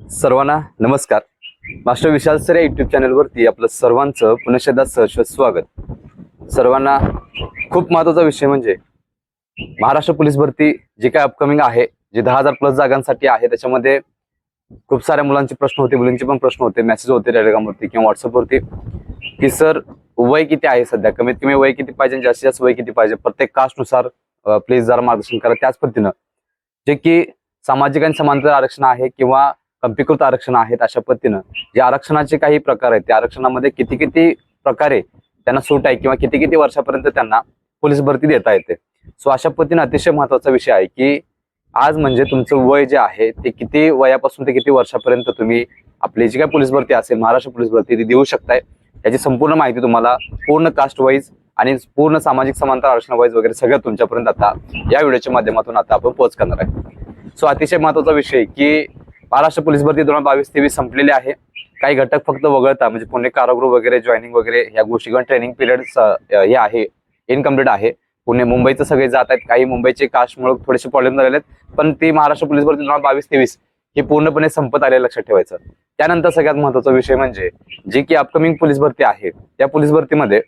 सर्वांना नमस्कार. Master Vishal sir या युट्यूब चॅनलवरती आपलं सर्वांचं पुनशेदा सहर्ष स्वागत. सर्वांना खूप महत्त्वाचा विषय म्हणजे महाराष्ट्र पोलीस भरती जी काय अपकमिंग आहे जी दहा हजार प्लस जागांसाठी आहे त्याच्यामध्ये खूप साऱ्या मुलांचे प्रश्न होते मुलींचे पण प्रश्न होते मेसेज होते टेलिग्रामवरती किंवा व्हॉट्सअपवरती की सर वय किती आहे सध्या? कमीत कमी वय किती पाहिजे जास्तीत जास्त वय किती पाहिजे? प्रत्येक कास्टनुसार प्लीज जरा मार्गदर्शन करा. त्याच पद्धतीनं जे की सामाजिक आणि समांतर आरक्षण आहे किंवा कम्पीकृत आरक्षण आहेत अशा पद्धतीनं. जे आरक्षणाचे काही प्रकार आहेत त्या आरक्षणामध्ये किती किती प्रकारे त्यांना सूट आहे किंवा किती किती वर्षापर्यंत त्यांना पोलीस भरती देता येते. सो अशा पद्धतीनं अतिशय महत्त्वाचा विषय आहे की आज म्हणजे तुमचं वय जे आहे ते किती वयापासून ते किती वर्षापर्यंत तुम्ही आपली जी काय पोलीस भरती असेल महाराष्ट्र पोलीस भरती ती देऊ शकताय. याची संपूर्ण माहिती तुम्हाला पूर्ण कास्ट वाईज आणि पूर्ण सामाजिक समांतर आरक्षण वाईज वगैरे सगळं तुमच्यापर्यंत आता या व्हिडिओच्या माध्यमातून आता आपण पोहोच करणार आहे. सो अतिशय महत्त्वाचा विषय की महाराष्ट्र पोलीस भरती दोन हजार बावीस तेवीस संपलेली आहे. काही घटक फक्त वगळता म्हणजे पुणे कारागृह वगैरे जॉईनिंग वगैरे या गोष्टी किंवा ट्रेनिंग पिरियड हे आहे इनकम्प्लीट आहे. पुणे मुंबईचं सगळे जात आहेत. काही मुंबईचे कास्टमुळे थोडेसे प्रॉब्लेम झालेले आहेत. पण ते महाराष्ट्र पोलीस भरती दोन हजार बावीस तेवीस हे पूर्णपणे संपत आले लक्षात ठेवायचं. त्यानंतर सगळ्यात महत्त्वाचा विषय म्हणजे जी की अपकमिंग पोलीस भरती आहे त्या पोलीस भरतीमध्ये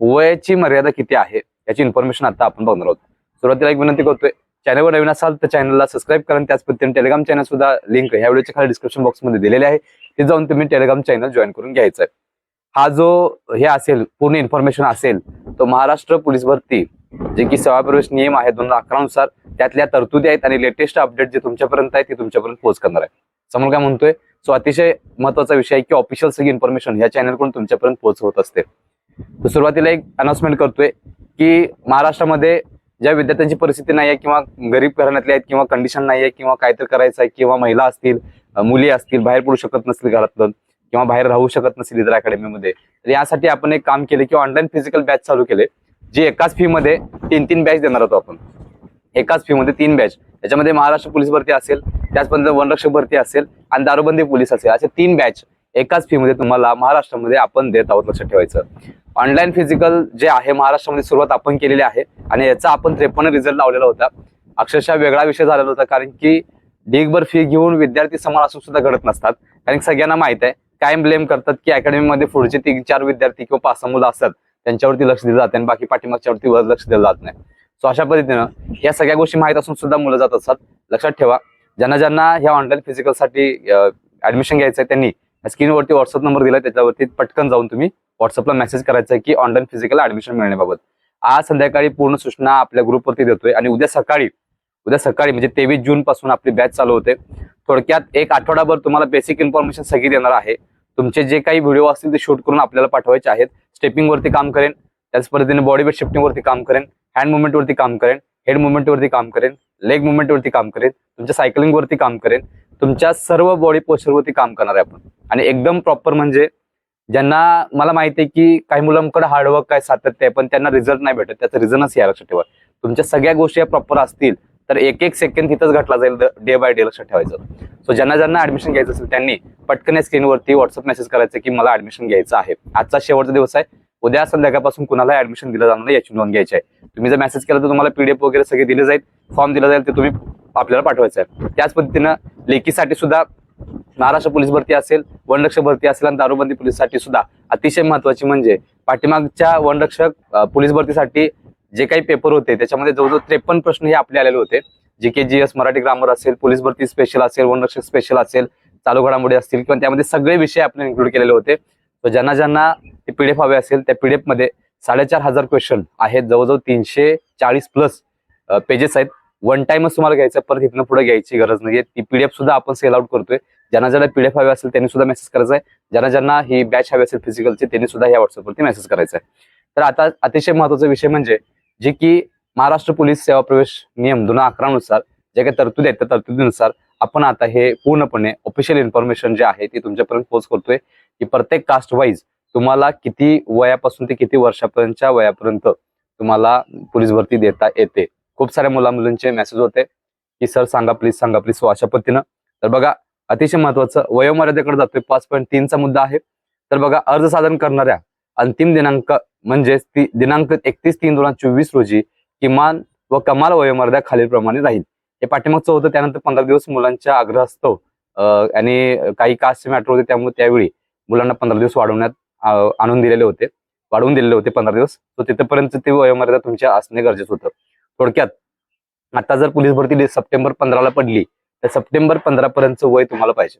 वयाची मर्यादा किती आहे याची इन्फॉर्मेशन आता आपण बघणार आहोत. सुरुवातीला एक विनंती करतोय चॅनलवर नवीन असाल तर चॅनलला सबस्क्राईब करा त्याच पद्धतीने टेलिग्राम चॅनल सुद्धा लिंक ह्या व्हिडिओच्या खाली डिस्क्रिप्शन बॉक्समध्ये दिलेले आहे. ते जाऊन तुम्ही टेलिग्राम चॅनल जॉईन करून घ्यायचं आहे. हा जो हे असेल पूर्ण इन्फॉर्मेशन असेल तो महाराष्ट्र पोलीस भरती जे की सेवा प्रवेश नियम आहे दोन हजार अकरा नुसार त्यातल्या तरतुदी आहेत आणि लेटेस्ट अपडेट जे तुमच्यापर्यंत आहे ते तुमच्यापर्यंत पोहोच करणार आहे. समोर काय म्हणतोय? सो अतिशय महत्त्वाचा विषय आहे की ऑफिशियल सगळी इन्फॉर्मेशन ह्या चॅनलकडून तुमच्यापर्यंत पोहोच होत असते. तर सुरुवातीला एक अनाउन्समेंट करतोय की महाराष्ट्रामध्ये ज्या विद्यार्थ्यांची परिस्थिती नाही आहे किंवा गरीब घराण्यातले आहेत किंवा कंडिशन नाही आहे किंवा काहीतरी करायचं आहे किंवा महिला असतील मुली असतील बाहेर पडू शकत नसतील घरातलं किंवा बाहेर राहू शकत नसतील इतर अकॅडमीमध्ये तर यासाठी आपण एक काम केले किंवा ऑनलाईन फिजिकल बॅच चालू केले जे एकाच फी मध्ये तीन तीन बॅच देणार होतो आपण. एकाच फी मध्ये तीन बॅच त्याच्यामध्ये महाराष्ट्र पोलीस भरती असेल त्याचपर्यंत वनरक्षक भरती असेल आणि दारूबंदी पोलीस असेल. असे तीन बॅच एकाच फी मध्ये तुम्हाला महाराष्ट्रामध्ये आपण देत आहोत लक्षात ठेवायचं. ऑनलाईन फिजिकल जे आहे महाराष्ट्रामध्ये सुरुवात आपण केलेली आहे आणि याचा आपण त्रेपन्न रिझल्ट लावलेला होता. अक्षरशः वेगळा विषय झालेला होता कारण की ढीगभर फी घेऊन विद्यार्थी समान असून सुद्धा घडत नसतात. कारण सगळ्यांना माहीत आहे कायम ब्लेम करतात की अकॅडमीमध्ये पुढचे तीन चार विद्यार्थी किंवा पाच सहा मुलं असतात त्यांच्यावरती लक्ष दिलं जाते आणि बाकी पाठीमागच्यावरती वर लक्ष दिलं जात नाही. सो अशा पद्धतीनं या सगळ्या गोष्टी माहीत असून सुद्धा मुलं जात असतात. लक्षात ठेवा ज्यांना ज्यांना ह्या ऑनलाईन फिजिकलसाठी ऍडमिशन घ्यायचं आहे त्यांनी स्क्रीनवरती व्हॉट्सअप नंबर दिला त्याच्यावरती पटकन जाऊन तुम्ही व्हॉट्सअपला मेसेज करायचा आहे की ऑनलाईन फिजिकल ऍडमिशन मिळण्याबाबत. आज संध्याकाळी पूर्ण सूचना आपल्या ग्रुपवरती देतोय आणि उद्या सकाळी उद्या सकाळी म्हणजे तेवीस जून पासून आपली बॅच चालू होते. थोडक्यात एक आठवडाभर तुम्हाला बेसिक इन्फॉर्मेशन सगळी देणार आहे. तुमचे जे काही व्हिडिओ असतील ते शूट करून आपल्याला पाठवायचे आहेत. स्टेपिंग वरती काम करेन त्याच पद्धतीने बॉडी वेट शिफ्टिंग वरती काम करेन हँड मुवमेंट वरती काम करेन हेड मुवमेंट वरती काम करेन लेग मुवमेंट वरती काम करेन तुमच्या सायकलिंग वरती काम करेन तुमच्या सर्व बॉडी वरती काम करणार आहे आपण. आणि एकदम प्रॉपर म्हणजे ज्यांना मला माहिती आहे की काही मुलांकडे हार्डवर्क काय सातत्य आहे पण त्यांना रिझल्ट नाही भेटत. त्याचं रिझनच या लक्षात ठेवा तुमच्या सगळ्या गोष्टी या प्रॉपर असतील तर एक एक सेकंड तिथंच घटला जाईल डे बाय डे लक्षात ठेवायचं सो ज्यांना ज्यांना ऍडमिशन घ्यायचं असेल त्यांनी पटकन या स्क्रीनवरती व्हॉट्सअप मेसेज करायचं की मला ऍडमिशन घ्यायचं आहे. आजचा शेवटचा दिवस आहे. उद्या संध्याकाळपासून कुणाला ऍडमिशन दिलं जाणार नाही याची नोंद घ्यायची आहे. तुम्ही जर मेसेज केला तर तुम्हाला पीडीएफ वगैरे सगळे दिले जाईल. फॉर्म दिला जाईल ते तुम्ही आपल्याला पाठवायचं आहे. त्याच पद्धतीनं लेखीसाठी सुद्धा महाराष्ट्र पोलीस भरती असेल वनरक्षक भरती असेल आणि दारूबंदी पोलीससाठी सुद्धा. अतिशय महत्वाची म्हणजे पाठीमागच्या वनरक्षक पोलीस भरतीसाठी जे काही पेपर होते त्याच्यामध्ये जवळजवळ त्रेपन्न प्रश्न हे आपले आलेले होते. J K G S Marathi grammar असेल पोलीस भरती स्पेशल असेल वनरक्षक स्पेशल असेल चालू घडामोडी असतील किंवा त्यामध्ये सगळे विषय आपण इन्क्लूड केलेले होते. ज्यांना ज्यांना ते पीडीएफ हवे असेल त्या पीडीएफमध्ये साडेचार हजार क्वेश्चन आहेत जवळजवळ तीनशे चाळीस प्लस पेजेस आहेत. वन टाइमच तुम्हाला घ्यायचं परत इथनं पुढे घ्यायची गरज नाहीये. ती पीडीएफ सुद्धा आपण सेल आउट करतोय. ज्यांना ज्यांना पीडीएफ हवी असेल त्यांनी सुद्धा मेसेज करायचा आहे. ज्यांना ज्यांना ही बॅच हवी असेल फिजिकलची त्यांनी सुद्धा या व्हॉट्सअपवरती मेसेज करायचा आहे. तर आता अतिशय महत्त्वाचा विषय म्हणजे जे की महाराष्ट्र पोलीस सेवा प्रवेश नियम दोन अकरा नुसार जे काही तरतुदी आहेत त्या तरतुदीनुसार आपण आता हे पूर्णपणे ऑफिशियल इन्फॉर्मेशन जे आहे ती तुमच्यापर्यंत पोहोच करतोय. की प्रत्येक कास्ट वाईज तुम्हाला किती वयापासून ते किती वर्षापर्यंतच्या वयापर्यंत तुम्हाला पोलीस भरती देता येते. खूप साऱ्या मुला मुलींचे मेसेज होते की सर सांगा प्लीज सांगा प्लीज सो अशा पद्धतीनं. तर बघा अतिशय महत्वाचं वयोमर्यादेकडे जातोय. पाच पॉईंट तीनचा मुद्दा आहे. तर बघा अर्ज सादर करणाऱ्या अंतिम दिनांक म्हणजे ती- दिनांक एकतीस तीन दोन हजार चोवीस रोजी किमान व कमाल वयोमर्यादा खालीलप्रमाणे राहील. हे पाठीमागचं होतं त्यानंतर पंधरा दिवस मुलांच्या आग्रह असतो आणि काही कास्ट मॅटर होते त्यामुळे त्यावेळी मुलांना पंधरा दिवस वाढवण्यात आणून दिलेले होते. वाढवून दिलेले होते पंधरा दिवस. तो तिथपर्यंत ती वयोमर्यादा तुमच्या असणे गरजेचं होतं. थोडक्यात. आता जर पोलीस भरती सप्टेंबर पंधराला पडली तर सप्टेंबर पंधरा पर्यंतचं वय तुम्हाला पाहिजे.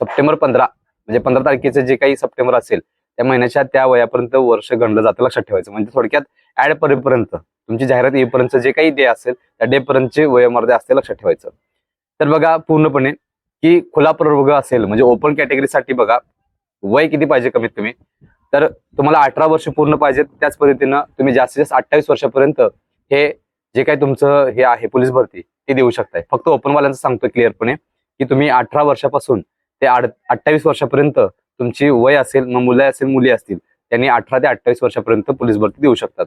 सप्टेंबर पंधरा म्हणजे पंधरा तारखेचं जे काही सप्टेंबर असेल त्या महिन्याच्या त्या वयापर्यंत वर्ष गणलं जातं लक्षात ठेवायचं. म्हणजे थोडक्यात ऍड पर्यंत तुमची जाहिरात येईपर्यंत जे काही डे असेल त्या डे पर्यंतचे वयोमर्यादा असते लक्षात ठेवायचं. तर बघा पूर्णपणे की खुला प्रवर्ग असेल म्हणजे ओपन कॅटेगरीसाठी बघा वय किती पाहिजे कमीत कमी तर तुम्हाला अठरा वर्ष पूर्ण पाहिजेत त्याच पद्धतीनं तुम्ही जास्तीत जास्त अठ्ठावीस वर्षापर्यंत हे जे काही तुमचं हे आहे पोलीस भरती ते देऊ शकताय. फक्त ओपनवाल्यांचं सांगतो सांगतोय क्लिअरपणे की तुम्ही अठरा वर्षापासून ते अठ्ठावीस वर्षापर्यंत तुमची वय असेल मग मुलं असेल मुली असतील त्यांनी अठरा ते अठ्ठावीस वर्षापर्यंत पोलीस भरती देऊ शकतात.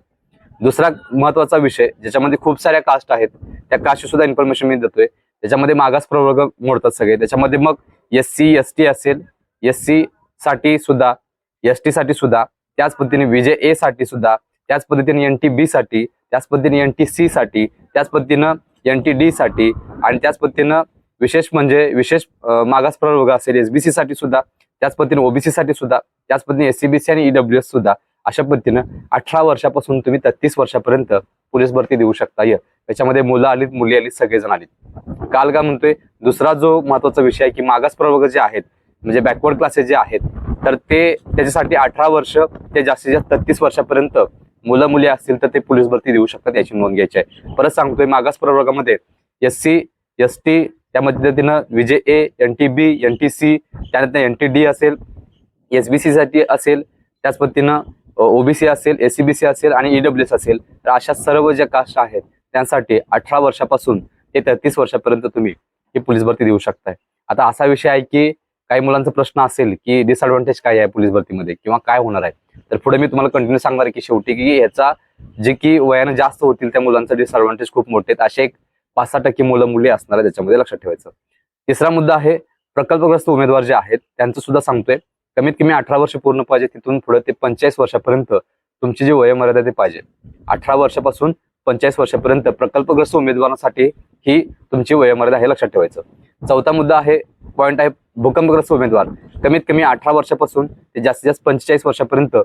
दुसरा महत्त्वाचा विषय ज्याच्यामध्ये खूप साऱ्या कास्ट आहेत त्या कास्टची सुद्धा इन्फॉर्मेशन मी देतोय. त्याच्यामध्ये मागास प्रवर्ग मोडतात सगळे. त्याच्यामध्ये मग एस सी एस टी असेल एस सी साठी सुद्धा एस टी साठी सुद्धा त्याच पद्धतीने विजय ए साठी सुद्धा त्याच पद्धतीने एन टी बीसाठी त्याच पद्धतीने एन टी सी साठी त्याच पद्धतीनं एन टी डीसाठी आणि त्याच पद्धतीनं विशेष म्हणजे विशेष मागास प्रवर्ग असेल एस बी साठी सुद्धा त्याच पद्धतीने ओबीसी साठी सुद्धा त्याच पद्धतीने एससीबीसी आणि ईडब्ल्यू एस सुद्धा अशा पद्धतीनं अठरा वर्षापासून तुम्ही तेहतीस वर्षापर्यंत पोलीस भरती देऊ शकता. य. त्याच्यामध्ये मुलं आलीत मुली आलीत सगळेजण आलीत. काल का म्हणतोय दुसरा जो महत्त्वाचा विषय आहे की मागास प्रवर्ग जे आहेत म्हणजे बॅकवर्ड क्लासेस जे आहेत तर ते त्याच्यासाठी अठरा वर्ष ते जास्तीत जास्त तेहतीस वर्षापर्यंत मुलं मुली असतील तर ते पोलीस भरती देऊ शकतात याची नोंद घ्यायची आहे. परत सांगतोय मागास प्रवर्गामध्ये एस सी एस टी त्या पद्धतीनं VJ A N T B N T C त्यानंतर एन टी डी असेल एस बी सी साठी असेल त्याच पद्धतीनं ओबीसी असेल एस सी बी सी असेल आणि ईडब्ल्यू एस असेल तर अशा सर्व ज्या कास्ट आहेत त्यांसाठी अठरा वर्षापासून ते तेहतीस वर्षापर्यंत तुम्ही ही पोलीस भरती देऊ शकताय. आता असा विषय आहे की काही मुलांचा प्रश्न असेल की डिसएडव्हान्टेज काय आहे पोलीस भरतीमध्ये किंवा काय होणार आहे? तर पुढे मी तुम्हाला कंटिन्यू सांगणार आहे की शेवटी की याचा जे की वयानं जास्त होतील त्या मुलांचा डिसएडव्हान्टेज खूप मोठे आहेत. असे एक पाच सहा टक्के मुलं मुली असणार आहे त्याच्यामध्ये लक्षात ठेवायचं. तिसरा मुद्दा आहे प्रकल्पग्रस्त उमेदवार जे आहेत त्यांचं सुद्धा सांगतोय कमीत कमी अठरा वर्ष पूर्ण पाहिजे तिथून पुढे ते पंचेचाळीस वर्षापर्यंत तुमची जी वयोमर्यादा ते पाहिजे. अठरा वर्षापासून पंचेचाळीस वर्षापर्यंत प्रकल्पग्रस्त उमेदवारांसाठी ही तुमची वयोमर्यादा हे लक्षात ठेवायचं. चौथा मुद्दा आहे पॉईंट आहे भूकंपग्रस्त उमेदवार. कमीत कमी अठरा वर्षापासून ते जास्तीत जास्त पंचेचाळीस वर्षापर्यंत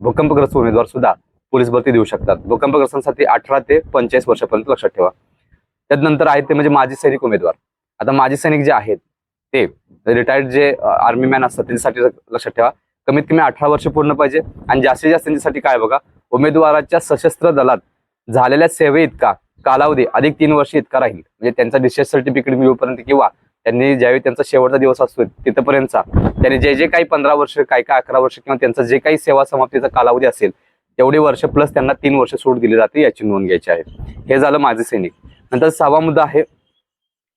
भूकंपग्रस्त उमेदवार सुद्धा पोलीस भरती देऊ शकतात. भूकंपग्रस्तांसाठी अठरा ते पंचेचाळीस वर्षापर्यंत लक्षात ठेवा. त्यानंतर आहेत ते म्हणजे माजी सैनिक उमेदवार. आता माजी सैनिक जे आहेत ते रिटायर्ड जे आर्मी मॅन असतात त्यांच्यासाठी लक्षात ठेवा. कमीत कमी अठरा वर्ष पूर्ण पाहिजे. आणि जास्तीत जास्त त्यांच्यासाठी काय बघा उमेदवाराच्या सशस्त्र दलात झालेल्या सेवे इतका कालावधी अधिक तीन वर्ष इतका राहील. म्हणजे त्यांचा डिस्चार्ज सर्टिफिकेट मिळूपर्यंत किंवा त्यांनी ज्यावेळी त्यांचा शेवटचा दिवस असतो तिथपर्यंतचा त्यांनी जे जे काही पंधरा वर्ष काय काय अकरा वर्ष किंवा त्यांचा जे काही सेवा समाप्तीचा कालावधी असेल तेवढे वर्ष प्लस त्यांना तीन वर्ष सूट दिली जाते याची नोंद घ्यायची आहे. हे झालं माझे सैनिक. नंतर सहावा मुद्दा आहे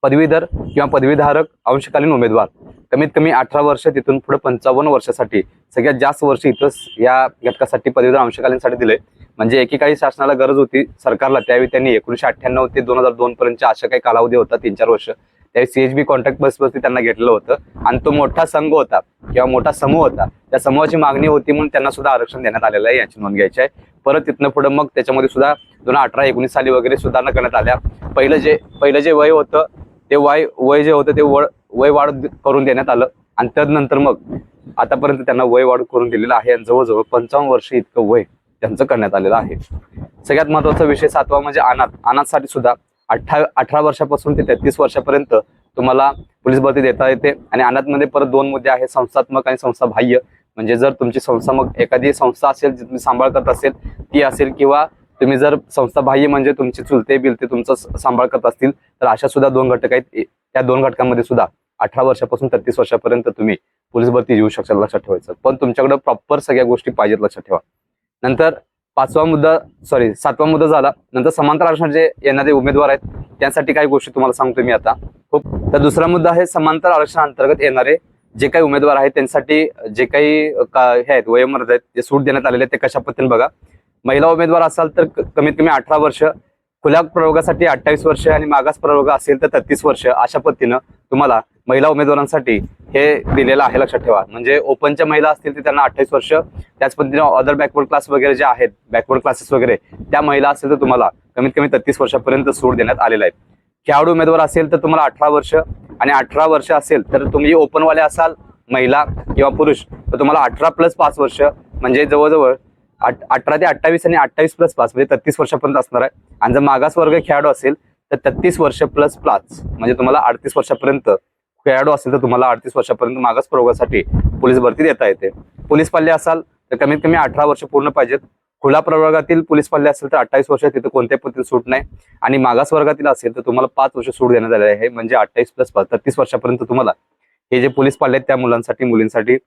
पदवीधर किंवा पदवीधारक अंशकालीन उमेदवार. कमीत कमी अठरा वर्ष तिथून पुढे पंचावन्न वर्षासाठी सगळ्यात जास्त वर्ष इथं या घटकासाठी पदवीधर अंशकालीनसाठी दिले. म्हणजे एकेकाळी शासनाला गरज होती सरकारला त्यावेळी त्यांनी एकोणीशे अठ्ठ्याण्णव ते दोन हजार दोन पर्यंतच्या अशा काही कालावधी होता तीन चार वर्ष. त्यावेळी सीएचबी कॉन्ट्रॅक्ट बसवरती त्यांना घेतलं होतं. आणि तो मोठा संघ होता किंवा मोठा समूह होता त्या समूहाची मागणी होती म्हणून त्यांना सुद्धा आरक्षण देण्यात आलेलं आहे याची नोंद घ्यायची आहे. परत तिथनं पुढे मग त्याच्यामध्ये सुद्धा दोन हजार अठरा एकोणीस साली वगैरे सुधारणा करण्यात आल्या. पहिलं जे पहिलं जे वय होतं ते वय वय जे होतं ते वय वाढ करून देण्यात आलं. आणि त्यानंतर मग आतापर्यंत त्यांना वय वाढ करून दिलेलं आहे. आणि जवळजवळ पंचावन्न वर्ष इतकं वय त्यांचं करण्यात आलेलं आहे. सगळ्यात महत्त्वाचा विषय सातवा म्हणजे अनाथ. अनाथसाठी सुद्धा अठरा अठरा वर्षापासून ते तेहतीस वर्षापर्यंत तुम्हाला पोलीस भरती देता येते. आणि अनाथमध्ये परत दोन मुद्दे आहेत संस्थात्मक आणि संस्था बाह्य म्हणजे जर तुमची संस्था मग एखादी संस्था असेल जी तुम्ही सांभाळ करत असेल ती असेल किंवा तुम्ही जर संस्था बाह्य म्हणजे तुमची चुलते बिलते तुमचा सांभाळ करत असतील तर अशा सुद्धा दोन घटक आहेत. त्या दोन घटकांमध्ये सुद्धा अठरा वर्षापासून तेहतीस वर्षापर्यंत तुम्ही पोलीस भरती येऊ शकता लक्षात ठेवायचं. पण तुमच्याकडे प्रॉपर सगळ्या गोष्टी पाहिजेत लक्षात ठेवा. नंतर पाचवा मुद्दा सॉरी सातवा मुद्दा झाला. नंतर समांतर आरक्षण जे येणारे उमेदवार आहेत त्यासाठी काही गोष्टी तुम्हाला सांगतो मी आता. खूप. तर दुसरा मुद्दा आहे समांतर आरक्षण अंतर्गत येणारे जे काही उमेदवार आहेत त्यांसाठी जे काही का- हे आहेत वयोमर्यादा आहेत जे सूट देण्यात आलेले आहेत ते कशा पद्धतीने बघा. महिला उमेदवार असाल तर कमीत कमी अठरा वर्ष खुल्या प्रयोगासाठी अठ्ठावीस वर्ष आणि मागास प्रयोग असेल तर तेहतीस वर्ष अशा पद्धतीनं तुम्हाला महिला उमेदवारांसाठी हे दिलेलं आहे लक्षात ठेवा. म्हणजे ओपनच्या महिला असतील तर त्यांना अठ्ठावीस वर्ष त्याच पद्धतीने अदर बॅकवर्ड क्लास वगैरे जे आहेत बॅकवर्ड क्लासेस वगैरे त्या महिला असेल तर तुम्हाला कमीत कमी तेहतीस वर्षापर्यंत सूट देण्यात आलेला आहे. खेळाडू उमेदवार असेल तर तुम्हाला अठरा वर्ष आणि अठरा वर्ष असेल तर तुम्ही ओपनवाले असाल महिला किंवा पुरुष तर तुम्हाला अठरा प्लस पाच वर्ष म्हणजे जवळजवळ अठरा ते अठ्ठावीस आणि अठ्ठावीस प्लस पाच म्हणजे तेहतीस वर्षापर्यंत असणार आहे. आणि जर मागास वर्ग खेळाडू असेल तर तेहतीस वर्ष प्लस प्लाच म्हणजे तुम्हाला अडतीस वर्षापर्यंत खेळाडू असेल तर तुम्हाला अडतीस वर्षापर्यंत मागास प्रवर्गासाठी पोलीस भरती देता येते. पोलीस पाल्य असाल तर कमीत कमी अठरा वर्ष पूर्ण पाहिजेत. खुला प्रवर्गातील पोलीस पाल्य असेल तर अठ्ठावीस वर्ष तिथे कोणत्याही पद्धतीत सूट नाही. आणि मागास वर्गातील असेल तर तुम्हाला पाच वर्ष सूट देण्यात आलेली आहे म्हणजे अठ्ठावीस प्लस पाच तीस वर्षापर्यंत तुम्हाला हे जे पोलीस पाल्य आहेत त्या मुलांसाठी मुलींसाठी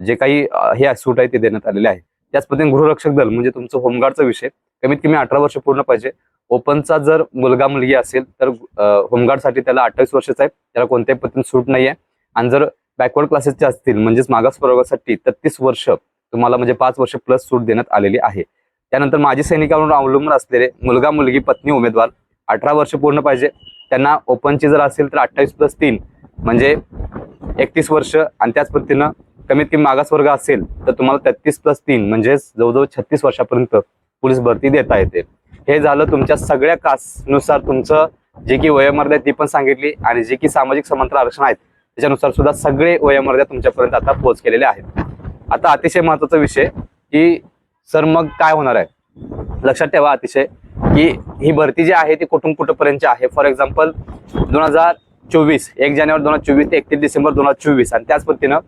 जे काही हे सूट आहे ते देण्यात आलेले आहे. त्याच पद्धतीने गृहरक्षक दल म्हणजे तुमचं होमगार्डचा विषय कमीत कमी अठरा वर्ष पूर्ण पाहिजे. ओपनचा जर मुलगा मुलगी असेल तर होमगार्डसाठी त्याला अठ्ठावीस वर्षाचा आहे त्याला कोणत्याही पद्धतीने सूट नाही आहे आणि जर बॅकवर्ड क्लासेसचे असतील म्हणजेच मागास प्रवर्गासाठी तेहतीस वर्ष तुम्हाला म्हणजे पाच वर्ष प्लस सूट देण्यात आलेली आहे. त्यानंतर माजी सैनिकांवर अवलंबून असलेले मुलगा मुलगी पत्नी उमेदवार अठरा वर्ष पूर्ण पाहिजे. त्यांना ओपनची जर असेल तर अठ्ठावीस प्लस तीन म्हणजे एकतीस वर्ष आणि त्याच पद्धतीनं कमीत कमी मागासवर्ग असेल तर तुम्हाला तेहतीस प्लस तीन म्हणजेच जवळजवळ छत्तीस वर्षापर्यंत पोलीस भरती देता येते. हे झालं तुमच्या सगळ्या कास्टनुसार तुमचं जे की वयोमर्यादा आहे ती पण सांगितली आणि जे की सामाजिक समांतर आरक्षण आहेत त्याच्यानुसार सुद्धा सगळे वयोमर्यादा तुमच्यापर्यंत आता पोहोच केलेले आहेत. आता अतिशय महत्त्वाचा विषय की सर मग काय होणार आहे? लक्षात ठेवा अतिशय की ही भरती जी आहे ती कुठून कुठंपर्यंतची आहे? फॉर एक्झाम्पल दोन हजार चोवीस एक जानेवारी दोन हजार चोवीस ते एकतीस डिसेंबर दोन हजार चोवीस आणि त्याच पद्धतीनं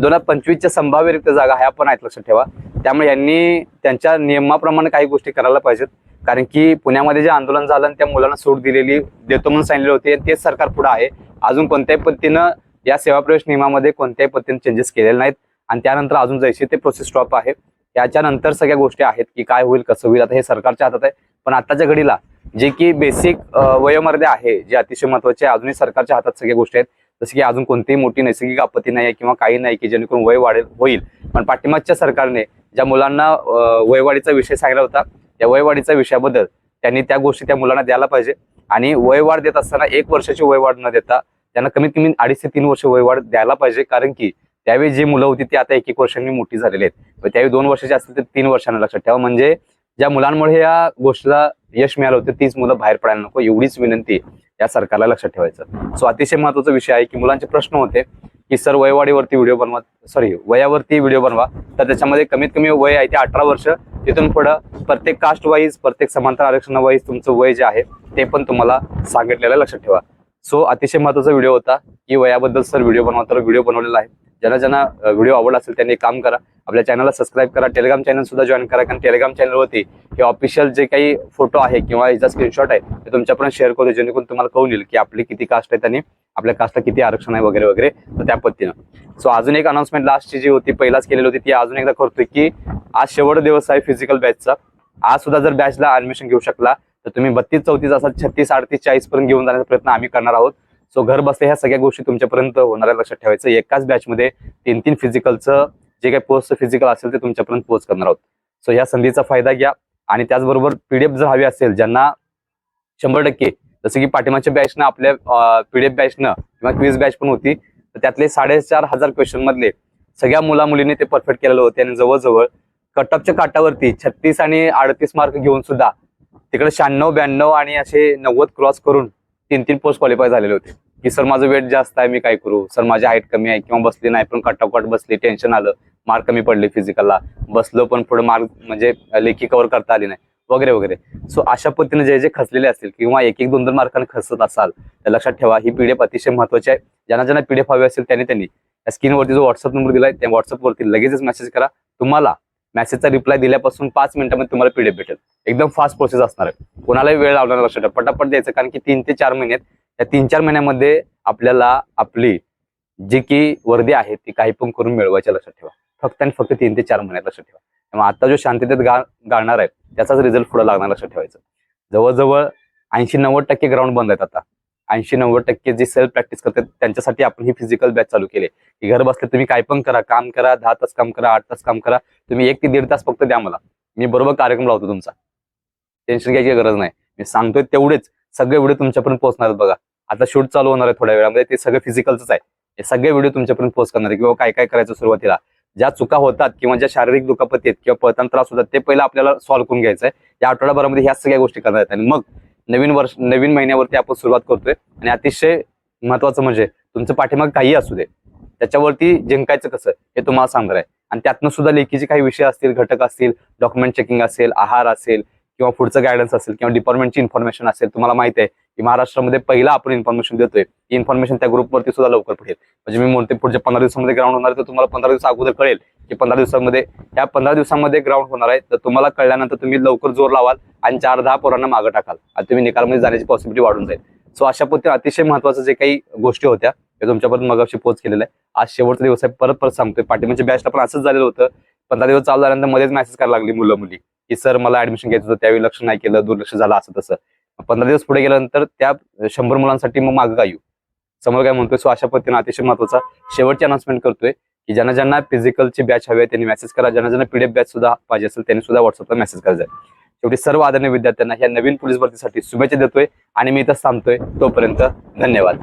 दोन हजार पंचवीसच्या संभाव्य रिक्त जागा ह्या पण आहेत लक्षात ठेवा. त्यामुळे यांनी त्यांच्या नियमाप्रमाणे काही गोष्टी करायला पाहिजेत. कारण की पुण्यामध्ये जे आंदोलन झालं आणि त्या मुलांना सूट दिलेली देतो म्हणून सांगितले होते तेच सरकार पुढे आहे. अजून कोणत्याही पद्धतीनं या सेवा प्रवेश नियमामध्ये कोणत्याही पद्धतीने चेंजेस केलेले नाहीत. आणि त्यानंतर अजून जैसे ते प्रोसेस स्टॉप आहे. त्याच्यानंतर सगळ्या गोष्टी आहेत की काय होईल कसं होईल आता हे सरकारच्या हातात आहे. पण आताच्या घडीला जे की बेसिक वयोमर्यादा आहे जे अतिशय महत्त्वाचे आहे, अजूनही सरकारच्या हातात सगळ्या गोष्टी आहेत. जसं की अजून कोणतीही मोठी नैसर्गिक आपत्ती नाही आहे किंवा काही नाही की जेणेकरून वय वाढेल होईल. पण पाठिंबाच्या सरकारने ज्या मुलांना वयवाढीचा विषय सांगितला होता त्या वयवाढीच्या विषयाबद्दल त्यांनी त्या गोष्टी त्या मुलांना द्यायला पाहिजे. आणि वयवाढ देत असताना एक वर्षाची वयवाढ न देता त्यांना कमीत कमी अडीच ते तीन वर्ष वयवाढ द्यायला पाहिजे. कारण की त्यावेळी जी मुलं होती ती आता एक एक वर्षांनी मोठी झालेली आहेत. त्यावेळी दोन वर्षाची असतील तर तीन वर्षांना लक्षात ठेवा. म्हणजे ज्या मुलांमुळे या गोष्टीला यश मिळालं होतं तीच मुलं बाहेर पडायला नको. एवढीच विनंती या सरकारला लक्षात ठेवायचं. सो अतिशय महत्त्वाचा विषय आहे की मुलांचे प्रश्न होते की सर वयवाढीवरती व्हिडिओ बनवा. सॉरी वयावरती व्हिडिओ बनवा. तर त्याच्यामध्ये कमीत कमी वय आहे ते अठरा वर्ष. तिथून पुढं प्रत्येक कास्ट वाईज प्रत्येक समांतर आरक्षण वाईज तुमचं वय जे आहे ते पण तुम्हाला सांगितलेलं लक्षात ठेवा. सो अतिशय महत्त्वाचा व्हिडिओ होता की वयाबद्दल सर व्हिडिओ बनवा. तर व्हिडिओ बनवलेला आहे. ज्यांना ज्यांना व्हिडिओ आवडला असेल त्यांनी एक काम करा. आपल्या चॅनलला सबस्क्राईब करा. टेलिग्राम चॅनल सुद्धा जॉईन करा. कारण टेलिग्राम चॅनलवरती हे ऑफिशियल जे काही फोटो आहे किंवा याचा स्क्रीनशॉट आहे ते तुमच्यापर्यंत शेअर करतो जेणेकरून तुम्हाला कळून येईल की आपली किती कास्ट आहे आणि आपल्या कास्टला किती आरक्षण आहे वगैरे वगैरे. तर त्या पद्धतीनं. सो अजून एक अनाउन्समेंट लास्टची जी होती पहिलाच केलेली होती ती अजून एकदा करतोय की आज शेवट दिवस आहे फिजिकल बॅचचा आज सुद्धा जर बॅचला ऍडमिशन घेऊ शकला तर तुम्ही बत्तीस चौतीस असा छत्तीस अडतीस चाळीस पर्यंत घेऊन जाण्याचा प्रयत्न आम्ही करणार आहोत. सो घर बसल्या ह्या सगळ्या गोष्टी तुमच्यापर्यंत होणाऱ्या लक्षात ठेवायचं. एकाच बॅचमध्ये तीन तीन फिजिकलचं जे काही पोस्ट फिजिकल असेल ते तुमच्यापर्यंत पोस्ट करणार आहोत. सो या संधीचा फायदा घ्या आणि त्याचबरोबर पीडीएफ जर हवी असेल ज्यांना शंभर टक्के जसं की पाठिंबाच्या बॅचनं आपल्या पीडीएफ बॅचनं किंवा क्विज बॅच पण होती तर त्यातले साडेचार हजार क्वेश्चन मधले सगळ्या मुला मुलींनी ते परफेक्ट केलेलं होते आणि जवळजवळ कटअपच्या काटावरती छत्तीस आणि अडतीस मार्क घेऊन सुद्धा तिकडे शहाण्णव ब्याण्णव आणि असे नव्वद क्रॉस करून तीन तीन पोस्ट क्वालिफाय झालेले होते. की सर माझं वेट जास्त आहे मी काय करू? सर माझी हाईट कमी आहे किंवा बसली नाही पण कटाकट बसली टेन्शन आलं मार्क कमी पडले फिजिकलला बसलो पण पुढे मार्क म्हणजे लेखी कव्हर करता आली नाही. वगैरे वगैरे. सो अशा पद्धतीने जे जे खचलेले असतील किंवा एक एक दोन दोन मार्काने खचत असाल तर लक्षात ठेवा ही पीडीएफ अतिशय महत्वाची आहे. ज्यांना ज्यांना पीडीएफ हवी असेल त्यांनी त्यांनी. स्क्रीनवरती जो व्हॉट्सअप नंबर दिला त्या व्हॉट्सअपवरती लगेचच मेसेज करा. तुम्हाला मेसेजचा रिप्लाय दिल्यापासून पाच मिनिटांमध्ये तुम्हाला पीडीएफ भेटेल. एकदम फास्ट प्रोसेस असणार आहे. कोणालाही वेळ लावणार लक्षात ठेवा. पटापट द्यायचं कारण की तीन ते चार महिन्यात या तीन चार महिन्यामध्ये आपल्याला आपली जी की वर्दी आहे ती काही पण करून मिळवायच्या लक्षात ठेवा. फक्त आणि फक्त तीन ते चार महिन्यात लक्षात ठेवा. त्यामुळे आता जो शांततेत गा गाळणार आहे त्याचाच रिझल्ट पुढे लागणार लक्षात ठेवायचं. जवळजवळ ऐंशी नव्वद टक्के ग्राउंड बंद आहेत आता. ऐंशी नव्वद टक्के जे सेल्फ प्रॅक्टिस करतात त्यांच्यासाठी आपण ही फिजिकल बॅच चालू केली की घर बसले तुम्ही काय पण करा काम करा दहा तास काम करा आठ तास काम करा तुम्ही एक ते दीड तास फक्त द्या मला. मी बरोबर कार्यक्रम लावतो तुमचा. टेन्शन घ्यायची गरज नाही. मी सांगतोय तेवढेच. सगळे एवढे तुमच्यापर्यंत पोहोचणार बघा. आता शूट चालू होणार आहे थोड्या वेळामध्ये. ते सगळं फिजिकलच आहे. हे सगळे व्हिडिओ तुमच्यापर्यंत पोस्ट करणार आहे. किंवा काय काय करायचं सुरुवातीला. ज्या चुका होतात किंवा ज्या शारीरिक दुखापती आहेत किंवा पळताना त्रास होतात ते पहिले आपल्याला सॉल्व्ह करून घ्यायचं आहे. या आठवड्याभरामध्ये ह्या सगळ्या गोष्टी करणार आहेत. आणि मग नवीन वर्ष नवीन महिन्यावरती आपण सुरुवात करतोय. आणि अतिशय महत्वाचं म्हणजे तुमचं पाठीमाग काही असू दे. त्याच्यावरती जिंकायचं कसं हे तुम्हाला सांगणार आहे. आणि त्यातनं सुद्धा लेखीचे काही विषय असतील घटक असतील डॉक्युमेंट चेकिंग असेल आहार असेल किंवा पुढचं गायडन्स असेल किंवा डिपार्टमेंटची इन्फॉर्मेशन असेल तुम्हाला माहिती आहे. की महाराष्ट्रामध्ये पहिला आपण इन्फॉर्मेशन देतोय. ही इन्फॉर्मेशन त्या ग्रुपवरती सुद्धा लवकर पडेल. म्हणजे मी म्हणते पुढच्या पंधरा दिवसामध्ये ग्राउंड होणार आहे तर तुम्हाला पंधरा दिवस अगोदर कळेल की पंधरा दिवसामध्ये या पंधरा दिवसामध्ये ग्राउंड होणार आहे तर तुम्हाला कळल्यानंतर तुम्ही लवकर जोर लावाल आणि चार दहा पोरांना मागं टाकाल. आणि तुम्ही निकालमध्ये जाण्याची पॉसिबिलिटी वाढून जाईल. सो अशा पद्धतीने अतिशय महत्वाचं जे काही गोष्टी होत्या ते तुमच्यापर्यंत मगाशी पोच केलेलं आहे. आज शेवटचा दिवस आहे परत परत सांगतोय पाठिंबाच्या बॅचला पण असंच झालेलं होतं. पंधरा दिवस चालू झाल्यानंतर मध्येच मेसेज करायला लागली मुलं मुली की सर मला ऍडमिशन घ्यायचं होतं त्यावेळी लक्ष नाही केलं दुर्लक्ष झालं असं तसं पंधरा दिवस पुढे गेल्यानंतर त्या शंभर मुलांसाठी मग मागं काय येऊ समोर काय म्हणतोय सो अशा पद्धतीने अतिशय महत्त्वाचा शेवटची अनाउन्समेंट करतोय की ज्यांना ज्यांना फिजिकलची बॅच हवी आहे त्यांनी मेसेज करा. ज्यांना ज्यांना पीडीएफ बॅच सुद्धा पाहिजे असेल त्यांनी सुद्धा व्हॉट्सअपला मेसेज करायचा आहे शेवटी सर्व आदरणीय विद्यार्थ्यांना ह्या नवीन पोलीस भरतीसाठी शुभेच्छा देतोय आणि मी इथं थांबतोय. तोपर्यंत धन्यवाद.